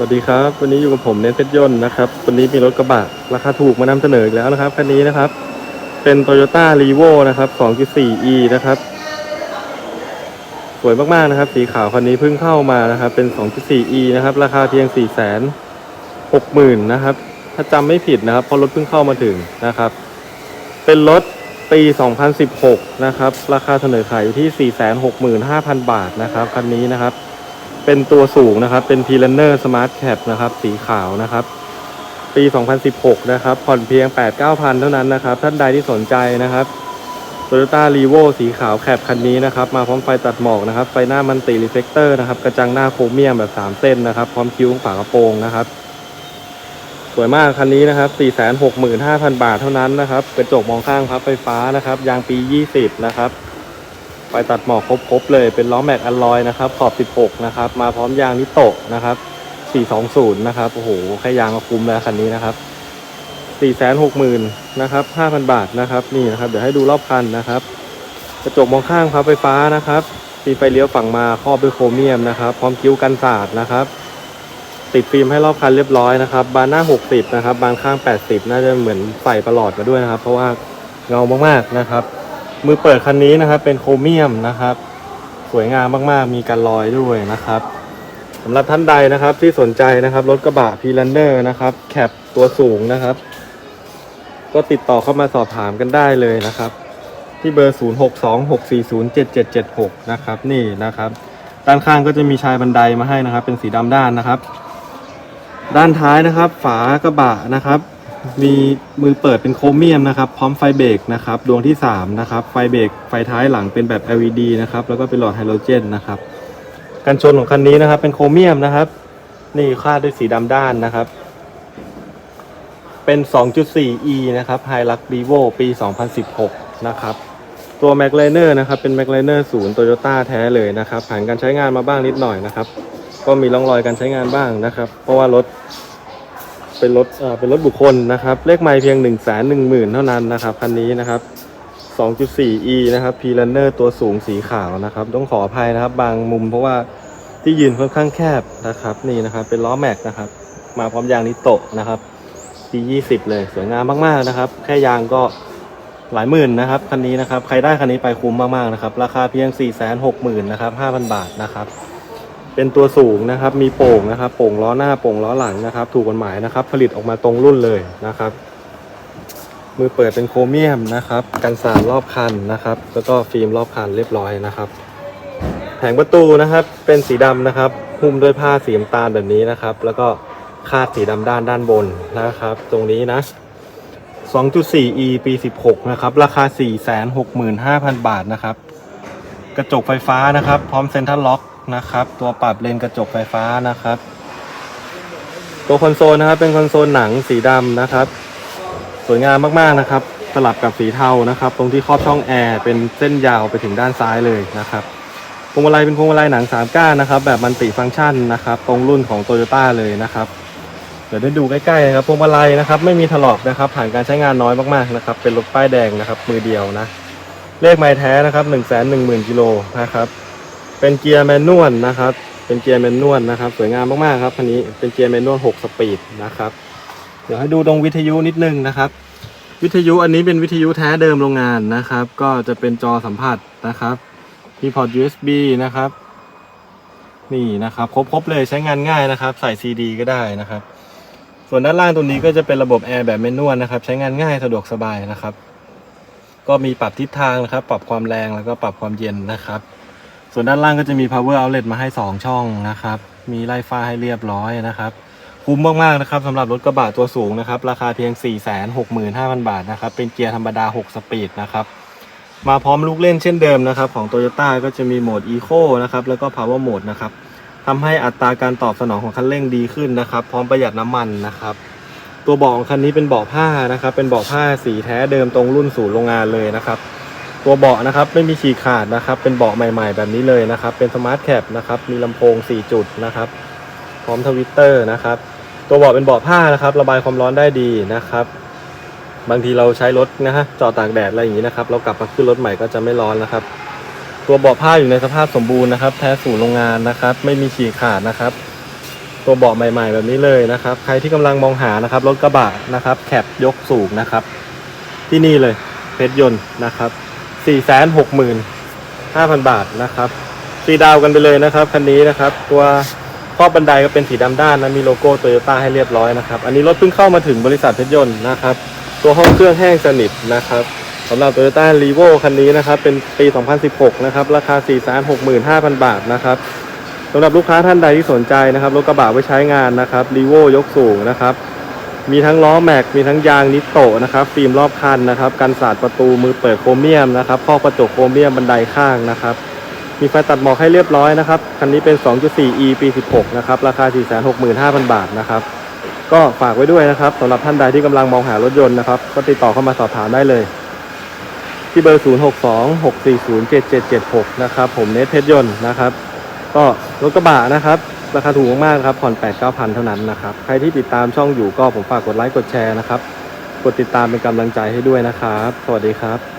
สวัสดีครับ วันนี้อยู่กับผมเน้นเพชรยนต์นะครับวันนี้มีรถกระบะราคาถูกมานำเสนออีกแล้วนะครับคันนี้นะครับ เป็น Toyota r e v o นะครับ 2.4e นะครับ สวยมากๆนะครับ สีขาวคันนี้เพิ่งเข้ามานะครับ เป็น 2.4e นะครับ ราคาเพียง 4 6 0 0 0 0นะครับ ถ้าจำไม่ผิดนะครับเพราะรถเพิ่งเข้ามาถึงนะครับ เป็นรถปี 2016 นะครับ ราคาเสนอขายอยู่ที่ 465,000 บาทนะครับคันนี้นะครับ เป็นตัวสูงนะครับ เป็น p ี l a n n e r Smart Cap นะครับ สีขาวนะครับ ปี 2016 นะครับ ผ่อนเพียง 8-9,000 เท่านั้นนะครับ ท่านใดที่สนใจนะครับ Toyota r e v o สีขาวแคปคันนี้นะครับ มาพร้อมไฟตัดหมอกนะครับ ไฟหน้ามันติรีเฟกเตอร์นะครับ กระจังหน้าโครเมียมแบบ 3 เส้นนะครับ พร้อมคิ้วฝากระโปรงนะครับ สวยมากคันนี้นะครับ 465,000 บาทเท่านั้นนะครับ กระจกมองข้างพับไฟฟ้านะครับ ยางปี 20 นะครับ ไฟตัดหมอกครบๆเลยเป็นล้อแม็กอลลอยนะครับ ขอบ 16 นะครับ มาพร้อมยางนิโตะนะครับ 420 นะครับ โอ้โห แค่ยางก็คุ้มแล้วคันนี้นะครับ 460,000นะครับ 5,000 บาทนะครับ นี่นะครับ เดี๋ยวให้ดูรอบคันนะครับ กระจกมองข้างพับไฟฟ้านะครับมีไฟเลี้ยวฝั่งมาครอบด้วยโครเมียมนะครับ พร้อมคิ้วกันสาดนะครับ ติดฟิล์มให้รอบคันเรียบร้อยนะครับ บานหน้า 60 นะครับ บานข้าง 80 น่าจะเหมือนใส่ประหลอดมาด้วยนะครับ เพราะว่าเงามากๆนะครับ มือเปิดคันนี้นะครับ เป็นโครเมียมนะครับ สวยงามมากๆ มีการลอยด้วยนะครับสำหรับท่านใดนะครับที่สนใจนะครับรถกระบะพีลันเนอร์นะครับแคปตัวสูงนะครับ ก็ติดต่อเข้ามาสอบถามกันได้เลยนะครับ ที่เบอร์ 0626407776 นะครับนี่นะครับด้านข้างก็จะมีชายบันไดมาให้นะครับ เป็นสีดำด้านนะครับ ด้านท้ายนะครับ ฝากระบะนะครับ มีมือเปิดเป็นโครเมียมนะครับ พร้อมไฟเบรกนะครับดวงที่3นะครับไฟเบรกไฟท้ายหลังเป็นแบบ LED นะครับแล้วก็เป็นหลอดไฮโดรเจนนะครับกันชนของคันนี้นะครับเป็นโครเมียมนะครับ นี่คาดด้วยสีดำด้านนะครับ เป็น 2.4e นะครับ h i l u x Vivo ปี 2016 นะครับ ตัว m a c l i n e r นะครับเป็น m a c l i n e r ศูนย์ Toyota แท้เลยนะครับผ่านการใช้งานมาบ้างนิดหน่อยนะครับ ก็มีร่องรอยการใช้งานบ้างนะครับ เพราะว่ารถ เป็นรถเอ่อเป็นรถบุคคลนะครับ เลขไมล์เพียง1 1 0 0 0 0เท่านั้นนะครับคันนี้นะครับ 2.4e นะครับ p l a n n e r ตัวสูงสีขาวนะครับ ต้องขออภัยนะครับ บางมุมเพราะว่าที่ยืนค่อนข้างแคบนะครับ นี่นะครับ เป็นล้อแม็กนะครับ มาพร้อมยางนิโตะนะครับปี20 เลยสวยงามมากๆนะครับ แค่ยางก็หลายหมื่นนะครับคันนี้นะครับ ใครได้คันนี้ไปคุ้มมากๆนะครับ ราคาเพียง 460,000นะครับ5,000 บาทนะครับ เป็นตัวสูงนะครับ มีโป่งนะครับ โป่งล้อหน้า โป่งล้อหลังนะครับ ถูกกฎหมายนะครับ ผลิตออกมาตรงรุ่นเลยนะครับ มือเปิดเป็นโครเมียมนะครับ กันสาดรอบคันนะครับ แล้วก็ฟิล์มรอบคันเรียบร้อยนะครับ แผงประตูนะครับ เป็นสีดำนะครับ หุ้มด้วยผ้าสีน้ำตาลแบบนี้นะครับ แล้วก็คาดสีดำด้านด้านบนนะครับ ตรงนี้นะ 2.4e ปี 16 นะครับ ราคา 465,000 บาทนะครับ กระจกไฟฟ้านะครับ พร้อมเซ็นทรัลล็อก นะครับ ตัวปรับเลนกระจกไฟฟ้านะครับ ตัวคอนโซลนะครับ เป็นคอนโซลหนังสีดำนะครับ สวยงามมากๆนะครับ สลับกับสีเทานะครับ ตรงที่ครอบช่องแอร์เป็นเส้นยาวไปถึงด้านซ้ายเลยนะครับพวงมาลัยเป็นพวงมาลัยหนัง3ก้านนะครับ แบบมันติฟังก์ชันนะครับ ตรงรุ่นของ Toyota เลยนะครับเดี๋ยวได้ดูใกล้ๆนะครับพวงมาลัยนะครับ ไม่มีถลอกนะครับ ผ่านการใช้งานน้อยมากๆนะครับ เป็นรถป้ายแดงนะครับ มือเดียวนะ เลขไม้แท้นะครับ1 1 0 0 0 0กิโลนะครับ เป็นเกียร์แมนนวลนะครับ เป็นเกียร์แมนนวลนะครับ สวยงามมากๆครับคันนี้เป็นเกียร์แมนนวล6สปีดนะครับ เดี๋ยวให้ดูตรงวิทยุนิดนึงนะครับ วิทยุอันนี้เป็นวิทยุแท้เดิมโรงงานนะครับ ก็จะเป็นจอสัมผัสนะครับมีพอร์ต USB นะครับ นี่นะครับครบๆเลยใช้งานง่ายนะครับ ใส่ CD ก็ได้นะครับ ส่วนด้านล่างตรงนี้ก็จะเป็นระบบแอร์แบบแมนนวลนะครับ ใช้งานง่ายสะดวกสบายนะครับ ก็มีปรับทิศทางนะครับ ปรับความแรงแล้วก็ปรับความเย็นนะครับ ส่วนด้านล่างก็จะมี power outlet มาให้ 2 ช่องนะครับ มีไล่ฟ้าให้เรียบร้อยนะครับ คุ้มมากๆนะครับสำหรับรถกระบะตัวสูงนะครับ ราคาเพียง 465,000 บาทนะครับ เป็นเกียร์ธรรมดา 6 สปีดนะครับ มาพร้อมลูกเล่นเช่นเดิมนะครับ ของ Toyota ก็จะมีโหมด Eco นะครับ แล้วก็ Power Mode นะครับทำให้อัตราการตอบสนองของคันเร่งดีขึ้นนะครับ พร้อมประหยัดน้ำมันนะครับตัวเบาะของคันนี้เป็นเบาะผ้านะครับ เป็นเบาะผ้าสีแท้เดิมตรงรุ่นสู่โรงงานเลยนะครับ ตัวเบาะนะครับไม่มีฉีกขาดนะครับ เป็นเบาะใหม่ ๆ แบบนี้เลยนะครับ เป็นสมาร์ทแคปนะครับมีลำโพง 4 จุดนะครับ พร้อมทวิตเตอร์นะครับ ตัวเบาะเป็นเบาะผ้านะครับ ระบายความร้อนได้ดีนะครับ บางทีเราใช้รถนะฮะจอดตากแดดอะไรอย่างนี้นะครับเรากลับมาขึ้นรถใหม่ก็จะไม่ร้อนนะครับ ตัวเบาะผ้าอยู่ในสภาพสมบูรณ์นะครับ แท้สู่โรงงานนะครับ ไม่มีฉีกขาดนะครับ ตัวเบาะใหม่ ๆ แบบนี้เลยนะครับ ใครที่กำลังมองหานะครับรถกระบะนะครับ แคปยกสูงนะครับ ที่นี่เลยเพชรยนต์นะครับ 465,000 บาทนะครับสีดาวกันไปเลยนะครับคันนี้นะครับ ตัวครอบบันไดก็เป็นสีดำด้านนะมีโลโก้โตโยต้าให้เรียบร้อยนะครับ อันนี้รถเพิ่งเข้ามาถึงบริษัทเพชรยนต์นะครับ ตัวห้องเครื่องแห้งสนิทนะครับสำหรับ Toyota r e v o คันนี้นะครับ เป็นปี 2016 นะครับ ราคา 465,000 บาทนะครับสำหรับลูกค้าท่านใดที่สนใจนะครับ รถกระบะไว้ใช้งานนะครับ r e v o ยกสูงนะครับ มีทั้งล้อแม็ก มีทั้งยางนิโตะนะครับ ฟิล์มรอบคันนะครับ กันสาดประตูมือเปิดโครเมียมนะครับข้อกระจกโครเมียมบันไดข้างนะครับ มีไฟตัดหมอกให้เรียบร้อยนะครับ คันนี้เป็น 2.4e ปี 16 นะครับ ราคา 465,000 บาทนะครับ ก็ฝากไว้ด้วยนะครับสำหรับท่านใดที่กำลังมองหารถยนต์นะครับ ก็ติดต่อเข้ามาสอบถามได้เลย ที่เบอร์ 0626407776 นะครับ ผมเนทเพชรยนต์นะครับ ก็รถกระบะนะครับ ราคาถูกมากๆครับผ่อน 8-9,000 เท่านั้นนะครับ ใครที่ติดตามช่องอยู่ก็ผมฝากกดไลค์กดแชร์นะครับ กดติดตามเป็นกำลังใจให้ด้วยนะครับ สวัสดีครับ